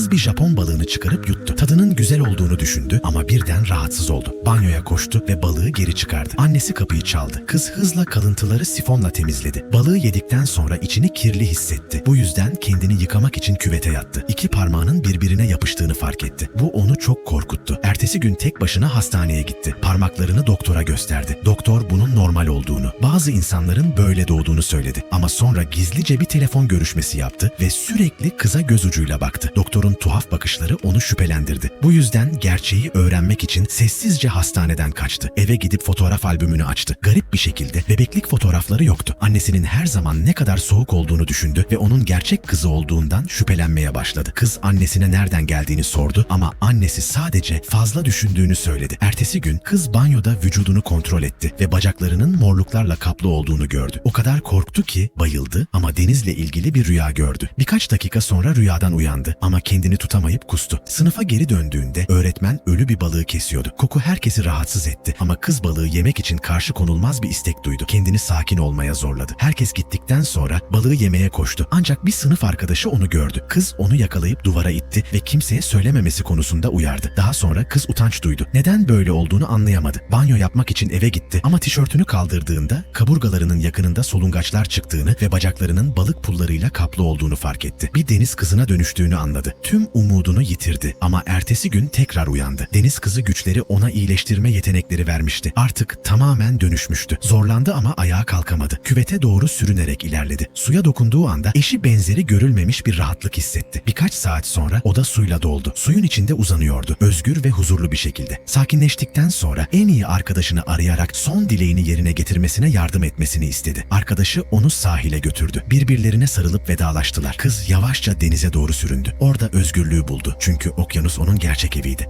Kız bir Japon balığını çıkarıp yuttu. Tadının güzel olduğunu düşündü ama birden rahatsız oldu. Banyoya koştu ve balığı geri çıkardı. Annesi kapıyı çaldı. Kız hızla kalıntıları sifonla temizledi. Balığı yedikten sonra içini kirli hissetti. Bu yüzden kendini yıkamak için küvete yattı. İki parmağının birbirine yapıştığını fark etti. Bu onu çok korkuttu. Ertesi gün tek başına hastaneye gitti. Parmaklarını doktora gösterdi. Doktor bunun normal olduğunu, bazı insanların böyle doğduğunu söyledi. Ama sonra gizlice bir telefon görüşmesi yaptı ve sürekli kıza göz ucuyla baktı. Doktorun tuhaf bakışları onu şüphelendirdi. Bu yüzden gerçeği öğrenmek için sessizce hastaneden kaçtı. Eve gidip fotoğraf albümünü açtı. Garip bir şekilde bebeklik fotoğrafları yoktu. Annesinin her zaman ne kadar soğuk olduğunu düşündü ve onun gerçek kızı olduğundan şüphelenmeye başladı. Kız annesine nereden geldiğini sordu ama annesi sadece fazla düşündüğünü söyledi. Ertesi gün kız banyoda vücudunu kontrol etti ve bacaklarının morluklarla kaplı olduğunu gördü. O kadar korktu ki bayıldı ama denizle ilgili bir rüya gördü. Birkaç dakika sonra rüyadan uyandı ama kendini tutamayıp kustu. Sınıfa geri döndüğünde öğretmen ölü bir balığı kesiyordu. Koku herkesi rahatsız etti ama kız balığı yemek için karşı konulmaz bir istek duydu. Kendini sakin olmaya zorladı. Herkes gittikten sonra balığı yemeye koştu. Ancak bir sınıf arkadaşı onu gördü. Kız onu yakalayıp duvara itti ve kimseye söylememesi konusunda uyardı. Daha sonra kız utanç duydu. Neden böyle olduğunu anlayamadı. Banyo yapmak için eve gitti ama tişörtünü kaldırdığında kaburgalarının yakınında solungaçlar çıktığını ve bacaklarının balık pullarıyla kaplı olduğunu fark etti. Bir deniz kızına dönüştüğünü anladı. Tüm umudunu yitirdi ama ertesi gün tekrar uyandı. Deniz kızı güçleri ona iyileştirme yetenekleri vermişti. Artık tamamen dönüşmüştü. Zorlandı ama ayağa kalkamadı. Küvete doğru sürünerek ilerledi. Suya dokunduğu anda eşi benzeri görülmemiş bir rahatlık hissetti. Birkaç saat sonra oda suyla doldu. Suyun içinde uzanıyordu. Özgür ve huzurlu bir şekilde. Sakinleştikten sonra en iyi arkadaşını arayarak son dileğini yerine getirmesine yardım etmesini istedi. Arkadaşı onu sahile götürdü. Birbirlerine sarılıp vedalaştılar. Kız yavaşça denize doğru süründü. Orada özgürlüğü buldu. Çünkü okyanus onun gerçek eviydi.